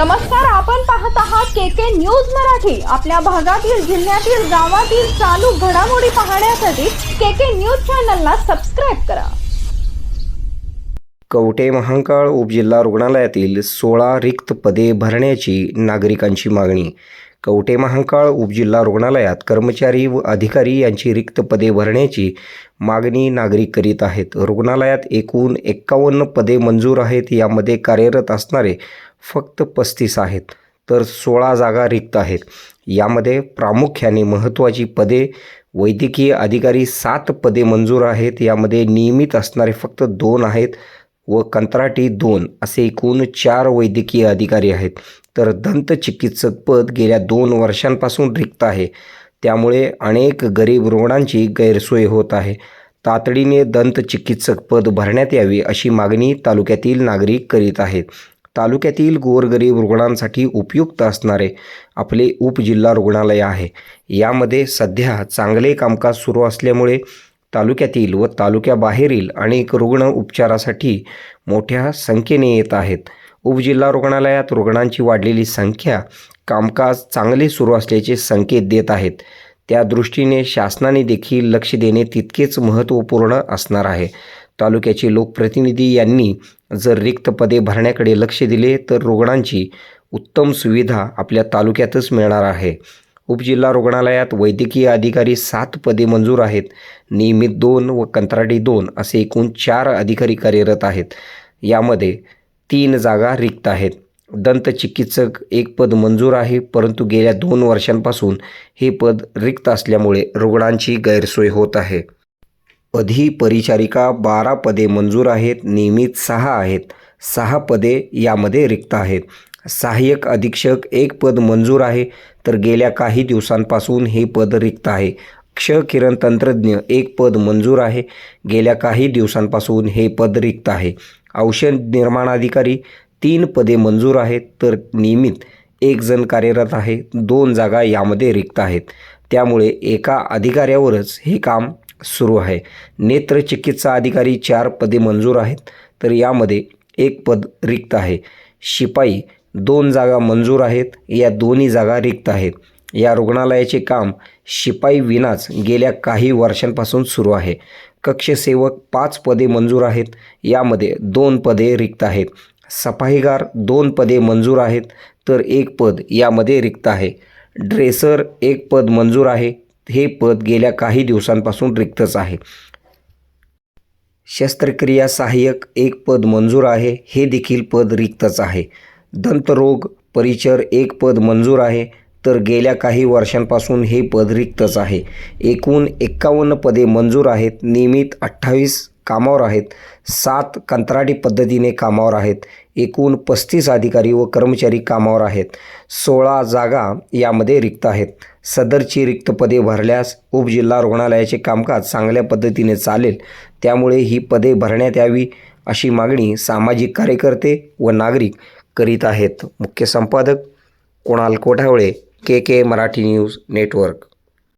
नमस्कार आपण पाहत आहात के के न्यूज मराठी. आपल्या भागातील जिल्ह्यातील गावातील चालू घडामोडी पाहण्यासाठी के के न्यूज चॅनलला सबस्क्राईब करा. कवठे महांकाळ उपजिल्हा रुग्णालयातील सोळा रिक्त पदे भरण्याची नागरिकांची मागणी. कवठे महांकाळ उपजिल्हा रुग्णालयात कर्मचारी व अधिकारी यांची रिक्त पदे भरण्याची मागणी नागरिक करीत आहेत. रुग्णालयात एकूण एक्कावन्न पदे मंजूर आहेत यामध्ये कार्यरत असणारे फक्त पस्तीस आहेत तर सोळा जागा रिक्त आहेत. यामध्ये प्रामुख्याने महत्त्वाची पदे वैद्यकीय अधिकारी सात पदे मंजूर आहेत. यामध्ये नियमित असणारे फक्त दोन आहेत व कंत्राटी दोन असे एकूण चार वैद्यकीय अधिकारी आहेत. तर दंतचिकित्सक पद गेल्या दोन वर्षांपासून रिक्त आहे. त्यामुळे अनेक गरीब रुग्णांची गैरसोय होत आहे. तातडीने दंतचिकित्सक पद भरण्यात यावी अशी मागणी तालुक्यातील नागरिक करीत आहेत. तालुक्यातील गोरगरीब रुग्णांसाठी उपयुक्त असणारे आपले उपजिल्हा रुग्णालय आहे. यामध्ये सध्या चांगले कामकाज सुरू असल्यामुळे तालुक्यातील व तालुक्याबाहेरील अनेक रुग्ण उपचारासाठी मोठ्या संख्येने येत आहेत. उपजिल्हा रुग्णालयात रुग्णांची वाढलेली संख्या कामकाज चांगले सुरू असल्याचे संकेत देत आहेत. त्या दृष्टीने शासनाने देखील लक्ष देणे तितकेच महत्त्वपूर्ण असणार आहे. तालुक्याचे लोकप्रतिनिधी यांनी जर रिक्त पदे भरण्याकडे लक्ष दिले तर रुग्णांची उत्तम सुविधा आपल्या तालुक्यातच मिळणार आहे. उपजिल्हा रुग्णालयात वैद्यकीय अधिकारी सात पदे मंजूर आहेत. नियमित दोन व कंत्राटी दोन असे एकूण चार अधिकारी कार्यरत आहेत. यामध्ये तीन जागा रिक्त आहेत. दंतचिकित्सक एक पद मंजूर आहे परंतु गेल्या दोन वर्षांपासून हे पद रिक्त असल्यामुळे रुग्णांची गैरसोय होत आहे. अधिपरिचारिका बारा पदे मंजूर आहेत नियमित सहा आहेत. सहा पदे यामध्ये रिक्त आहेत. सहाय्यक अधीक्षक एक पद मंजूर आहे तर गेल्या काही दिवसांपासून हे पद रिक्त आहे. क्ष किरण तंत्रज्ञ एक पद मंजूर आहे गेल्या काही दिवसांपासून हे पद रिक्त आहे. औषध निर्माणाधिकारी तीन पदे मंजूर आहेत तर नियमित एक जण कार्यरत आहे दोन जागा यामध्ये रिक्त आहेत. त्यामुळे एका अधिकाऱ्यावरच हे काम सुरू आहे. नेत्रचिकित्सा अधिकारी चार पदे मंजूर आहेत तर यामध्ये एक पद रिक्त आहे. शिपाई दोन जागा मंजूर आहेत या दोन्ही जागा रिक्त आहेत. या रुग्णालयाचे काम शिपाई विनाच गेल्या काही वर्षांपासून सुरू आहे. कक्षसेवक पाच पदे मंजूर आहेत यामध्ये दोन पदे रिक्त आहेत. सफाईगार दोन पदे मंजूर आहेत तर एक पद यामध्ये रिक्त आहे. ड्रेसर एक पद मंजूर आहे हे पद गेल्या काही दिवसांपासून रिक्तच आहे. शस्त्रक्रिया सहाय्यक एक पद मंजूर आहे हे देखील पद रिक्तच आहे. दंतरोग परिचर एक पद मंजूर आहे तर गेल्या काही वर्षांपासून हे पद रिक्तच आहे. एकूण एक्कावन्न पदे मंजूर आहेत नियमित अठ्ठावीस कामावर आहेत. सात कंत्राटी पद्धतीने कामावर आहेत. एकूण पस्तीस अधिकारी व कर्मचारी कामावर आहेत. सोळा जागा यामध्ये रिक्त आहेत. सदरची रिक्त पदे भरल्यास उपजिल्हा रुग्णालयाचे कामकाज चांगल्या पद्धतीने चालेल. त्यामुळे ही पदे भरण्यात यावी अशी मागणी सामाजिक कार्यकर्ते व नागरिक करीत आहेत. मुख्य संपादक Kunal Kothavale K K Marathi news network.